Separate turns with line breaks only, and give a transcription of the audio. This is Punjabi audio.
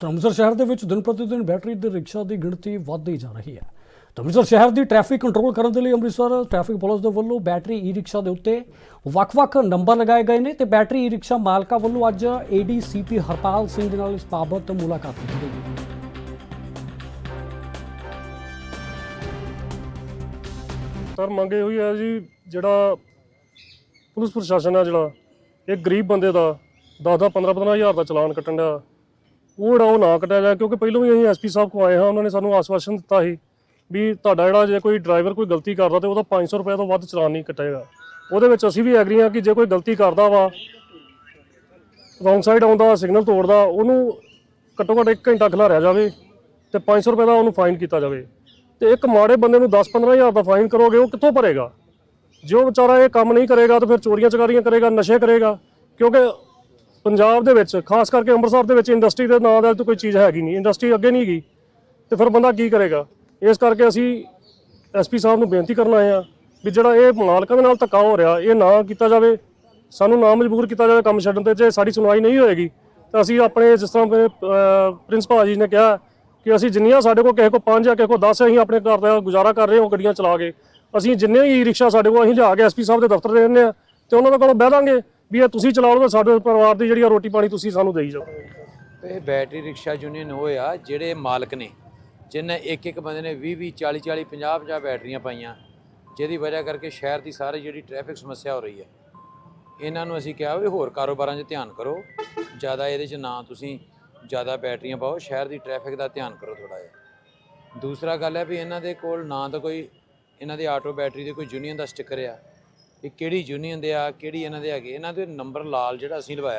ਅੰਮ੍ਰਿਤਸਰ ਸ਼ਹਿਰ ਦੇ ਵਿੱਚ ਦਿਨ ਪ੍ਰਤੀ ਦਿਨ ਬੈਟਰੀ ਦੇ ਰਿਕਸ਼ਾ ਦੀ ਗਿਣਤੀ ਵੱਧਦੀ ਜਾ ਰਹੀ ਹੈ। ਤਾਂ ਅੰਮ੍ਰਿਤਸਰ ਸ਼ਹਿਰ ਦੀ ਟ੍ਰੈਫਿਕ ਕੰਟਰੋਲ ਕਰਨ ਦੇ ਲਈ ਅੰਮ੍ਰਿਤਸਰ ਟ੍ਰੈਫਿਕ ਪੁਲਿਸ ਦੇ ਵੱਲੋਂ ਬੈਟਰੀ ਈ ਰਿਕਸ਼ਾ ਦੇ ਉੱਤੇ ਵੱਖ-ਵੱਖ ਨੰਬਰ ਲਗਾਏ ਗਏ ਨੇ ਤੇ ਬੈਟਰੀ ਈ ਰਿਕਸ਼ਾ ਮਾਲਕਾਂ ਵੱਲੋਂ ਅੱਜ ਏਡੀਸੀਪੀ ਹਰਪਾਲ ਸਿੰਘ ਦੇ ਨਾਲ ਇਸ ਬਾਬਤ ਮੁਲਾਕਾਤ ਕੀਤੀ ਗਈ।
ਸਰ, ਮੰਗੇ ਹੋਈ ਹੈ ਜੀ ਜਿਹੜਾ ਪੁਲਿਸ ਪ੍ਰਸ਼ਾਸਨ ਹੈ ਜਿਹੜਾ, ਇਹ ਗਰੀਬ ਬੰਦੇ ਦਾ 10-10 15-15 ਹਜ਼ਾਰ ਦਾ ਚਲਾਨ ਕੱਟਣ ਦਾ ਉਹ ਜਿਹੜਾ ਉਹ ਨਾ ਕੱਟਿਆ ਜਾਏ, ਕਿਉਂਕਿ ਪਹਿਲਾਂ ਵੀ ਅਸੀਂ ਐਸਪੀ ਸਾਹਿਬ ਕੋ ਆਏ ਹਾਂ, ਉਹਨਾਂ ਨੇ ਸਾਨੂੰ ਆਸ਼ਵਾਸਨ ਦਿੱਤਾ ਸੀ ਵੀ ਤੁਹਾਡਾ ਜਿਹੜਾ ਜੇ ਕੋਈ ਡਰਾਈਵਰ ਕੋਈ ਗਲਤੀ ਕਰਦਾ ਤੇ ਉਹਦਾ 500 ਰੁਪਏ ਤੋਂ ਵੱਧ ਚਲਾਨ ਨਹੀਂ ਕੱਟੇਗਾ। ਉਹਦੇ ਵਿੱਚ ਅਸੀਂ ਵੀ ਐਗਰੀ ਹਾਂ ਕਿ ਜੇ ਕੋਈ ਗਲਤੀ ਕਰਦਾ ਵਾ ਰੋਂਗ ਸਾਈਡ ਆਉਂਦਾ ਸਿਗਨਲ ਤੋੜਦਾ, ਉਹਨੂੰ ਘੱਟੋ ਘੱਟ 1 ਘੰਟਾ ਖਿਲਾਰਿਆ ਜਾਵੇ ਤੇ 500 ਰੁਪਏ ਦਾ ਉਹਨੂੰ ਫਾਈਨ ਕੀਤਾ ਜਾਵੇ। ਤੇ ਇੱਕ ਮਾੜੇ ਬੰਦੇ ਨੂੰ 10-15 ਹਜ਼ਾਰ ਦਾ ਫਾਈਨ ਕਰੋਗੇ, ਉਹ ਕਿੱਥੋਂ ਭਰੇਗਾ? ਜੇ ਉਹ ਵਿਚਾਰਾ ਇਹ ਕੰਮ ਨਹੀਂ ਕਰੇਗਾ, ਤਾਂ ਫਿਰ ਚੋਰੀਆਂ ਚਕਾਰੀਆਂ ਕਰੇਗਾ, ਨਸ਼ੇ ਕਰੇਗਾ, ਕਿਉਂਕਿ ਪੰਜਾਬ ਦੇ ਵਿੱਚ, ਖਾਸ ਕਰਕੇ ਅੰਮ੍ਰਿਤਸਰ ਦੇ ਵਿੱਚ ਇੰਡਸਟਰੀ ਦੇ ਨਾਂ ਦਾ ਤਾਂ ਕੋਈ ਚੀਜ਼ ਹੈਗੀ ਨਹੀਂ ਇੰਡਸਟਰੀ ਅੱਗੇ ਨਹੀਂ ਗਈ। ਤੇ ਫਿਰ ਬੰਦਾ ਕੀ ਕਰੇਗਾ? ਇਸ ਕਰਕੇ ਅਸੀਂ ਐਸਪੀ ਸਾਹਿਬ ਨੂੰ ਬੇਨਤੀ ਕਰਨ ਆਏ ਆ ਵੀ ਜਿਹੜਾ ਇਹ ਮਾਲਕਾਂ ਦੇ ਨਾਲ ਧੱਕਾ ਹੋ ਰਿਹਾ, ਇਹ ਨਾ ਕੀਤਾ ਜਾਵੇ, ਸਾਨੂੰ ਨਾ ਮਜਬੂਰ ਕੀਤਾ ਜਾਵੇ ਕੰਮ ਛੱਡਣ ਤੇ, ਜੇ ਸਾਡੀ ਸੁਣਵਾਈ ਨਹੀਂ ਹੋਏਗੀ, ਤਾਂ ਅਸੀਂ ਆਪਣੇ ਜਿਸ ਤਰ੍ਹਾਂ ਪ੍ਰਿੰਸੀਪਲ ਜੀ ਨੇ ਕਿਹਾ ਕਿ ਅਸੀਂ ਜਿੰਨੀਆਂ ਸਾਡੇ ਕੋਲ ਕਿਸੇ ਕੋ 5 ਜਾਂ ਕਿਸੇ ਕੋ 10 ਅਸੀਂ ਆਪਣੇ ਘਰ ਦਾ ਗੁਜ਼ਾਰਾ ਕਰ ਰਹੇ ਹਾਂ, ਉਹ ਗੱਡੀਆਂ ਚਲਾ ਕੇ। ਅਸੀਂ ਜਿੰਨੇ ਹੀ ਰਿਕਸ਼ਾ ਸਾਡੇ ਕੋਲ ਅਸੀਂ ਲਿਆ ਕੇ ਐਸਪੀ ਸਾਹਿਬ ਦੇ ਦਫ਼ਤਰ ਦੇ ਦਿੰਦੇ ਆ ਤੇ ਉਹਨਾਂ ਦੇ ਕੋਲੋਂ ਬਹਿ ਦਾਂਗੇ ਵੀ ਇਹ ਤੁਸੀਂ ਚਲਾਓ ਤਾਂ ਸਾਡੇ ਪਰਿਵਾਰ ਦੀ ਜਿਹੜੀ ਆ ਰੋਟੀ ਪਾਣੀ ਤੁਸੀਂ ਸਾਨੂੰ ਦੇਈ ਜਾਓ।
ਇਹ ਬੈਟਰੀ ਰਿਕਸ਼ਾ ਯੂਨੀਅਨ ਉਹ ਆ, ਜਿਹੜੇ ਮਾਲਕ ਨੇ ਜਿਨ੍ਹਾਂ ਇੱਕ ਇੱਕ ਬੰਦੇ ਨੇ 20 20 40 40 50 50 ਬੈਟਰੀਆਂ ਪਾਈਆਂ, ਜਿਹਦੀ ਵਜ੍ਹਾ ਕਰਕੇ ਸ਼ਹਿਰ ਦੀ ਸਾਰੀ ਜਿਹੜੀ ਟ੍ਰੈਫਿਕ ਸਮੱਸਿਆ ਹੋ ਰਹੀ ਹੈ। ਇਹਨਾਂ ਨੂੰ ਅਸੀਂ ਕਿਹਾ ਵੀ ਹੋਰ ਕਾਰੋਬਾਰਾਂ 'ਚ ਧਿਆਨ ਕਰੋ, ਜ਼ਿਆਦਾ ਇਹਦੇ 'ਚ ਨਾ ਤੁਸੀਂ ਜ਼ਿਆਦਾ ਬੈਟਰੀਆਂ ਪਾਓ, ਸ਼ਹਿਰ ਦੀ ਟ੍ਰੈਫਿਕ ਦਾ ਧਿਆਨ ਕਰੋ ਥੋੜਾ ਜਿਹਾ। ਦੂਸਰਾ ਗੱਲ ਹੈ ਵੀ ਇਹਨਾਂ ਦੇ ਕੋਲ ਨਾ ਤਾਂ ਕੋਈ, ਇਹਨਾਂ ਦੇ ਆਟੋ ਬੈਟਰੀ ਦੇ ਕੋਈ ਯੂਨੀਅਨ ਦਾ ਸਟicker ਆ ਵੀ ਕਿਹੜੀ ਯੂਨੀਅਨ ਦੇ ਆ, ਕਿਹੜੀ ਇਹਨਾਂ ਦੇ ਹੈਗੇ? ਇਹਨਾਂ ਦੇ ਨੰਬਰ ਲਾਲ ਜਿਹੜਾ ਅਸੀਂ ਲਵਾਇਆ।